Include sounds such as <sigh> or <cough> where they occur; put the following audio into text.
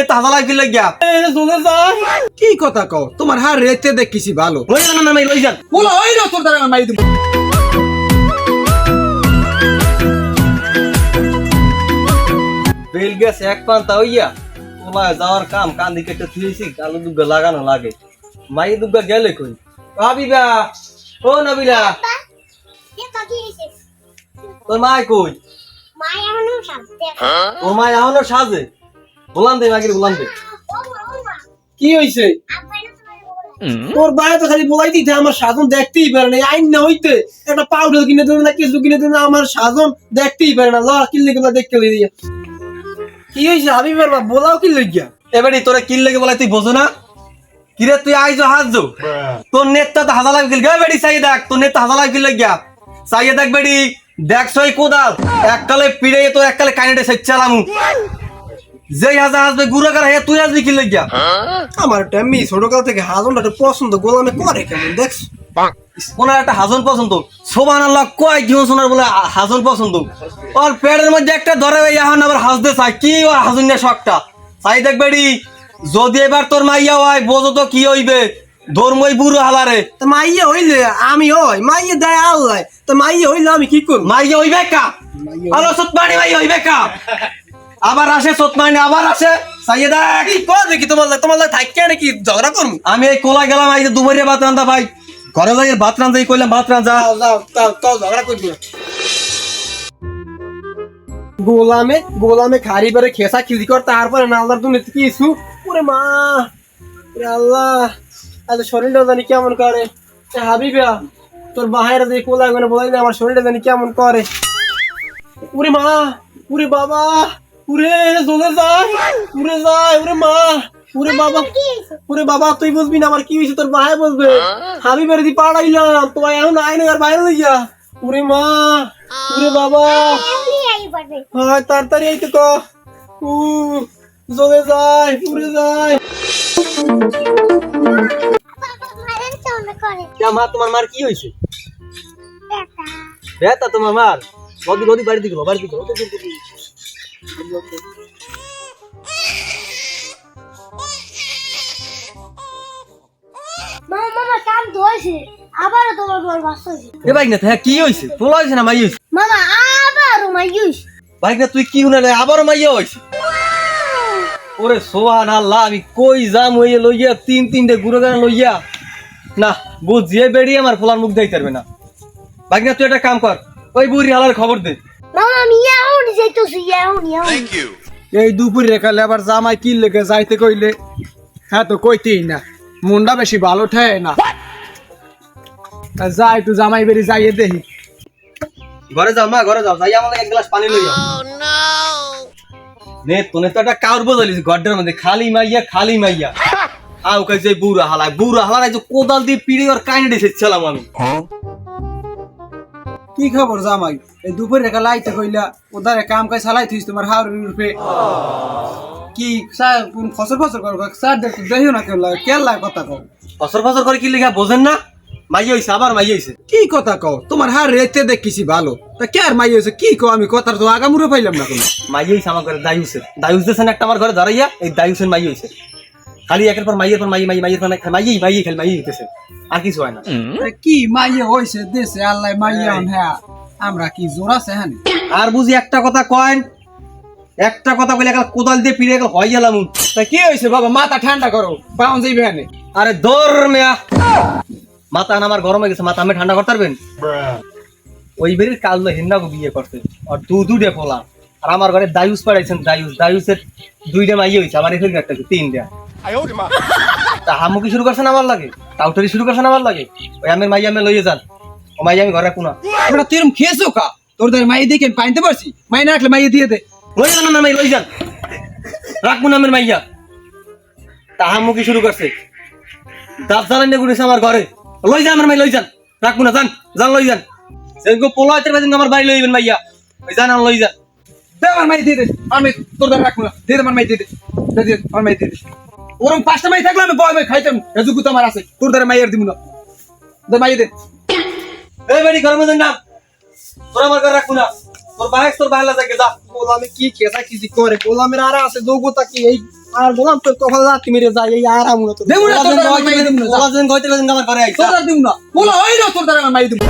হাজার লাখ লাগিয়া। কি কথা কও? তোমার হার রেতে দেখছি ভালো। লই যান আমার মাই লই যান। বলো ওই না তোর দ্বারা মাই দিব। বেল গেছে এক পান্তা হইয়া। ওলা যাওয়ার কাম কান দিকে একটা থুয়েছি আলু দুগ্গা লাগানো লাগে। মাই দুগ্গা গেলে কই? ভাবিবা ও নবিলা। তোর মাই কই? ও মাই এখনও সাজে? বলান দে মাগির বলান দে। কি হইছে? তোর বাইরে তো খালি বলাই দিতে আমার সাধন দেখতেই পারে না। আইন না হইতে একটা পাউডার কিনে দেবে না কিছু কিনে দেবে না আমার সাধন দেখতেই পারে না। ল কিনলে কিনা দেখতে দিয়ে কি হইছে বা বলাও কি লইয়া এবারে তোরা কিল লেগে বলাই তুই বোঝো না? কিরে তুই আইজো হাজো? তোর নেটটা তো হাজার লাখ গেল গে বেড়ি চাই দেখ তোর নেটটা হাজার লাখ গেল গিয়া। চাইয়ে দেখ বেড়ি দেখ সই কোদাল। এককালে পিড়ে তো এককালে কাইনেটে সেচ্ছালামু যেই হাজার আসবে গুড়া করা হে তুই আসবি কি লাগিয়া? আমার একটা মেয়ে ছোটকাল থেকে হাজনটা একটু পছন্দ গোলামে করে কেমন দেখছ? ওনার একটা হাজন পছন্দ। সোবান আল্লাহ কয় ঘিও সোনার বলে হাজন পছন্দ। ওর পেটের মধ্যে একটা ধরে ওই এখন আবার হাসতে চাই কি ও হাজুন না শখটা? চাই দেখ বেড়ি যদি এবার তোর মাইয়া হয় বোঝো তো কি হইবে? ধর্মই বুড়ো হালারে। তা মাইয়ে হইলে আমি হই মাইয়ে দেয় আল্লাহ। তা মাইয়ে হইলে আমি কি করব? মাইয়া হইবে কা? আলো সতমানি মাইয়া হইবে কা? আবার আসে সতমানি আবার আসে। দেখ কি কর দেখি তোমার লাগে? তোমার লাগে থাকি নাকি ঝগড়া করব আমি এই কোলা গেলাম এই যে দুবারে ভাত রান্ধা ভাই। ঘরে যাই ভাত রান্ধা কইলাম ভাত রান্ধা। যাও যাও তাও ঝগড়া করবি গোলামে গোলামে খারি বারে খেসা খিজি কর তারপরে নালদার তুমি কিছু ওরে মা ওরে আল্লাহ আজ শরীরটা জানি কেমন করে। হাবিবা তোর বাহাইরা দিয়ে কোলা করে বলাই না আমার শরীরটা জানি কেমন করে। ওরে মা ওরে বাবা। ওরে জ্বলে যায় উড়ে যায় ওরে মা ওরে বাবা ওরে বাবা তুই বুঝবি না আমার কি হয়েছে তোর বাহাই বুঝবে। হাবিবের দি পাড়াইলাম তোমার এখন আইন আর বাইরে লইয়া। ওরে মা ওরে বাবা। হয় তাড়াতাড়ি এই তো ক। উ জ্বলে যায় উড়ে যায়। যা মা তোমার মার কি হয়েছে? বেতা তোমার মার? গদি গদি বাড়ি দিকে বাড়ি দিকে আবারও তোমার বাচ্চা হয়েছে। এ বাইক না হ্যাঁ কি হয়েছে? পোলা হয়েছে না মাই মামা আবারও মাইয়ুস বাইক না তুই কি আবারও মাইয়া হয়েছে? ওরে সোহান আল্লাহ আমি কই হইয়ে লইয়া তিন তিনটে গুড়ো গানা লইয়া? না বুঝিয়ে বেরিয়ে আমার ফোলার মুখ দেখতে পারবে না। বাইক না তুই একটা কাম কর ওই বুড়ি হালার খবর দে। মামা আমি যাইতেছি এখন এখন এই দুপুরে রেখালে আবার জামাই কি লেগে যাইতে কইলে। হ্যাঁ তো কইতেই না মুন্ডা বেশি ভালো ঠায় না। তা যা একটু জামাই বেরি যাইয়ে দেখি। ঘরে যাও মা ঘরে যাও যাই আমাকে এক গ্লাস পানি লই যাও নে তোনে তো একটা কাউর বদলিস গড্ডের মধ্যে। খালি মাইয়া খালি মাইয়া। <laughs> কাই যে বুড়া হালায় বুড়া হালায় যে কোদাল দিয়ে পিড়ে আর কাইনে দিয়েছিলাম আমি। কি খবর জামাই? এই দুপুরে রেখা লাইতে কইলা ওদারে কাম কাজ চালাই থিস তোমার হাওড় রূপে কি কোন ফসল ফসল করো? স্যার দেখিও না কেউ লাগে। কেন লাগে কথা কও? ফসর ফসর করে কি লেখা বোঝেন না? মাই হইছে আবার মাই হইছে। কি কথা কও? তোমার হার রেতে দেখছি ভালো। তা কে আর মাই হয়েছে কি কও আমি? কথার তো আগামুরে পাইলাম না কোনো। মাইয়া হইছে আমার ঘরে দায়ুসের। দায়ুস দিয়েছেন একটা আমার ঘরে ধরাইয়া এই দায়ুসের মাই হইছে। খালি একের পর মাইয়ের পর মাই মাই মাইয়ের পর মাইয়াই মাইয়াই খালি মাইয়াই হইতেছে। আর কিছু হয় না। কি মাইয়ে হইছে দেশে? আল্লাহ মাইয়ে আন হ্যাঁ আমরা কি জোর আছে হ্যাঁ আর বুঝি একটা কথা কয়েন একটা কথা বলে একাল কোদাল দিয়ে পিড়ে একাল হয় গেলাম। তা কি হয়েছে বাবা মাথা ঠান্ডা করো পাউন যাইবে হ্যাঁ আরে দৌড় মেয়া। মাথা না আমার গরম হয়ে গেছে মাথা আমি ঠান্ডা করতে পারবেন? ওই বেরির কাল হিন্দাকে বিয়ে করতে আর দু দুটে পোলা। আর আমার ঘরে দায়ুস পাড়াইছেন দায়ুস দায়ুসের দুইটা মাইয়ে হয়েছে আমার এখানে একটা তিনটা। তা হামুকি শুরু করছেন আমার লাগে? টাউটারি শুরু করছেন আমার লাগে? ওই আমের মাইয়া আমি লইয়ে যান। ও মাইয়া আমি ঘরে কোনা। আমরা তুই খেয়েছো কা তোর মাইয়ে দেখে আমি পাইতে পারছি। মাই না রাখলে মাইয়ে দিয়ে দে। লই যান আমার মাই লই যান। রাখব না আমের মাইয়া। তা হামুকি শুরু করছে? দাঁত জ্বালান দিয়ে ঘুরেছে আমার ঘরে। লই যান আমার মাই লই যান। রাখব না যান যান লই যান। সেদিন পোলা হইতে পারেন আমার বাড়ি লইবেন মাইয়া। ওই যান আমার লই যান। দে আমার মাইয়ে দিয়ে দে। আমি তোর রাখব না। দিয়ে দে আমার মাইয়ে দিয়ে দে। দে দে আমার মাইয়ে দিয়ে দে। ওরম পাঁচটা মাই থাকলে আমি বয় বয় খাইতাম। এজুকু তো আমার আছে। তোর দ্বারা মাইয়ের দিব না। দে মাইয়ে দে। এই বাড়ি ঘরের মধ্যে নাম। তোর আমার ঘরে রাখব না। তোর বাইক তোর বাইলা থেকে যা। গোলামে কি খেসা কিছু করে? গোলামের আর আছে যোগ্যতা কি? এই আর বললাম তোর কপাল লাত্তি মেরে যাই এই আর আমুনা তোর দেবো না তোর মাইরে দেবো না যা। ওলা যেদিন গইতে গেছেন আমার ঘরে আইসা তোর দেবো না। বলো ওই না তোর দ্বারা মাইরে দেবো